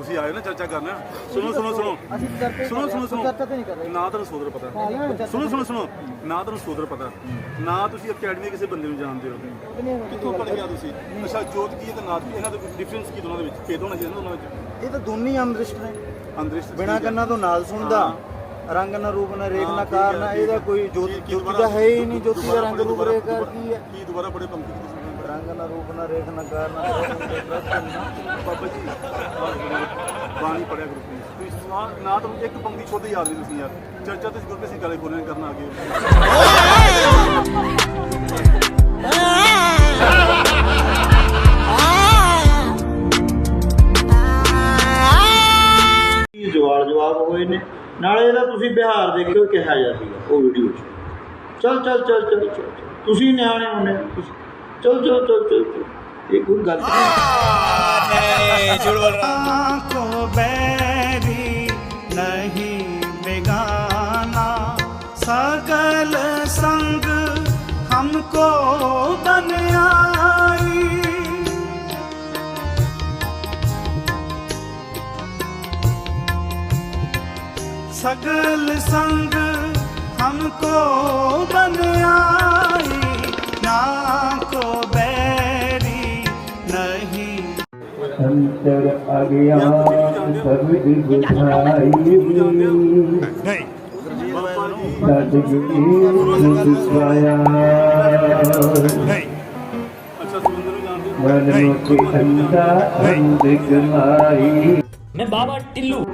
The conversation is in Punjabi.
ਤੁਸੀਂ ਆਏ ਨਾ ਚਰਚਾ ਕਰਨਾ। ਸੁਣੋ ਸੁਣੋ ਸੁਣੋ। ਸੁਣੋ ਸੁਣੋ ਸੁਣੋ। ਨਾ ਤੁਹਾਨੂੰ ਸੋਦਰ ਪਤਾ। ਸੁਣੋ ਸੁਣੋ ਸੁਣੋ। ਨਾ ਤੁਹਾਨੂੰ ਸੋਦਰ ਪਤਾ। ਨਾ ਤੁਸੀਂ ਅਕੈਡਮੀ ਕਿਸੇ ਬੰਦੇ ਨੂੰ ਜਾਣਦੇ ਹੋ। ਕਿੱਥੋਂ ਪੜ ਗਿਆ ਤੁਸੀਂ? ਅੱਛਾ ਜੋਤ ਕੀ ਤੇ ਨਾਥ ਇਹਨਾਂ ਦਾ ਡਿਫਰੈਂਸ ਕੀ ਦੋਨਾਂ ਦੇ ਵਿੱਚ? ਭੇਦ ਹੋਣਾ ਚਾਹੀਦਾ ਦੋਨਾਂ ਵਿੱਚ? ਇਹ ਤਾਂ ਦੋਨੇ ਹੀ ਅੰਮ੍ਰਿਸ਼ਟ ਨੇ। ਅੰਦਰਿਸ਼ ਬਿਨਾ ਕੰਨਾਂ ਤੋਂ ਨਾਲ ਸੁਣਦਾ। ਰੰਗ ਨਾ ਰੂਪ ਨਾ ਰੇਖ ਨਾ ਕਾਰ ਨਾ ਇਹਦਾ। ਕੋਈ ਜੋਤੀ ਦਾ ਹੈ ਹੀ ਨਹੀਂ ਜੋਤੀ ਦਾ ਰੰਗ ਰੂਪ ਰੇਖ ਕੀ ਹੈ? ਕੀ ਦੁਬਾਰਾ ਬੜੇ ਪੰਕਤੀ ਰੰਗ ਨਾ ਰੂਪ ਨਾ ਰੇਖ ਨਾ ਕਾਰ ਨਾ ਬਾਬਾ ਜੀ ਬਾਣੀ ਪੜਿਆ ਗੁਰੂ ਜੀ ਤੁਸੀਂ ਸੁਣਾ ਨਾ ਤੁਹਾਨੂੰ ਇੱਕ ਪੰਕਤੀ ਖੁਦ ਯਾਦ ਨਹੀਂ ਤੁਸੀਂ ਯਾਰ। ਚਰਚਾ ਤੇ ਗੁਰੂ ਕਿਸੇ ਗਾਲੇ ਬੋਲਣ ਕਰਨ ਆ ਗਏ। ਸਵਾਲ ਜਵਾਬ ਹੋਏ ਨੇ। ਨਾਲੇ ਇਹਦਾ ਤੁਸੀਂ ਬਿਹਾਰ ਦੇਖਿਓ ਕਿਹਾ ਜਾ ਸੀਗਾ ਉਹ ਵੀਡੀਓ 'ਚ। ਚੱਲ ਚੱਲ ਚੱਲ ਚੱਲ ਤੁਸੀਂ ਨਿਆਣੇ ਹੁੰਦੇ चल चल चल चल चल। गुण गाते हैं। को नहीं सकल संग हमको बन आई। सकल संग हमको ਨਹੀਂ। ਅੰਤਰ ਅਗਿਆਨ ਸਭੀ ਬੁਝਾਈ ਨਹੀਂ। ਸਤਿਗੁਰੂ ਸੁਖਾਇਆ ਨਹੀਂ। ਮਨ ਮੁਖੀ ਅੰਦਾ ਅੰਧ ਗਲਾਈ ਮੈਂ ਬਾਬਾ ਟਿੱਲੂ